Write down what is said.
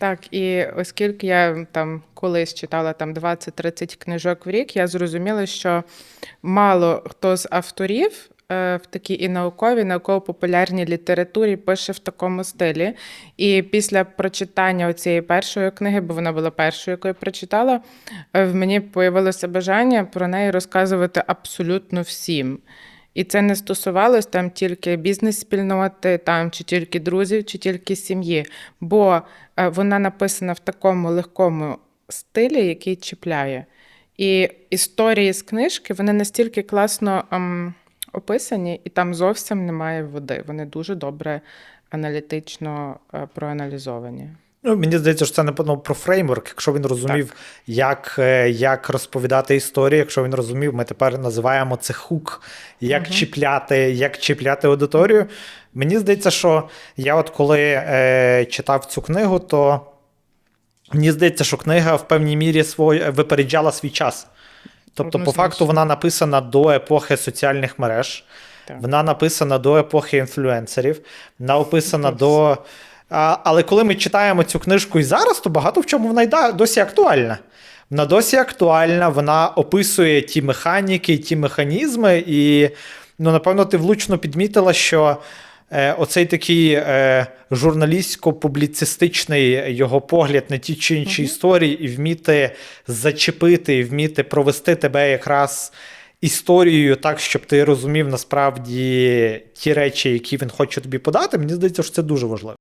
Так, і оскільки я там колись читала там 20-30 книжок в рік, я зрозуміла, що мало хто з авторів е, в такій і науковій, науково-популярній літературі пише в такому стилі. І після прочитання цієї першої книги, бо вона була першою, яку я прочитала, е, в мені появилося бажання про неї розказувати абсолютно всім. І це не стосувалось там тільки бізнес-спільноти, там чи тільки друзів, чи тільки сім'ї. Бо е, вона написана в такому легкому стилі, який чіпляє. І історії з книжки вони настільки класно ем, описані, і там зовсім немає води. Вони дуже добре аналітично е, проаналізовані. Ну, мені здається, що це напевно про фреймворк. Якщо він розумів, як, е, як розповідати історію, якщо він розумів, ми тепер називаємо це хук, як чіпляти, як чіпляти аудиторію. Мені здається, що я, от коли е, читав цю книгу, то мені здається, що книга в певній мірі свой, випереджала свій час. Тобто, по факту, вона написана до епохи соціальних мереж, Так. вона написана до епохи інфлюенсерів, вона описана до. Але коли ми читаємо цю книжку і зараз, то багато в чому вона й досі актуальна. Вона досі актуальна, вона описує ті механіки, ті механізми, і, ну, напевно, ти влучно підмітила, що е, оцей такий е, журналістсько-публіцистичний його погляд на ті чи інші історії, і вміти зачепити, і вміти провести тебе якраз історією так, щоб ти розумів насправді ті речі, які він хоче тобі подати, мені здається, що це дуже важливо.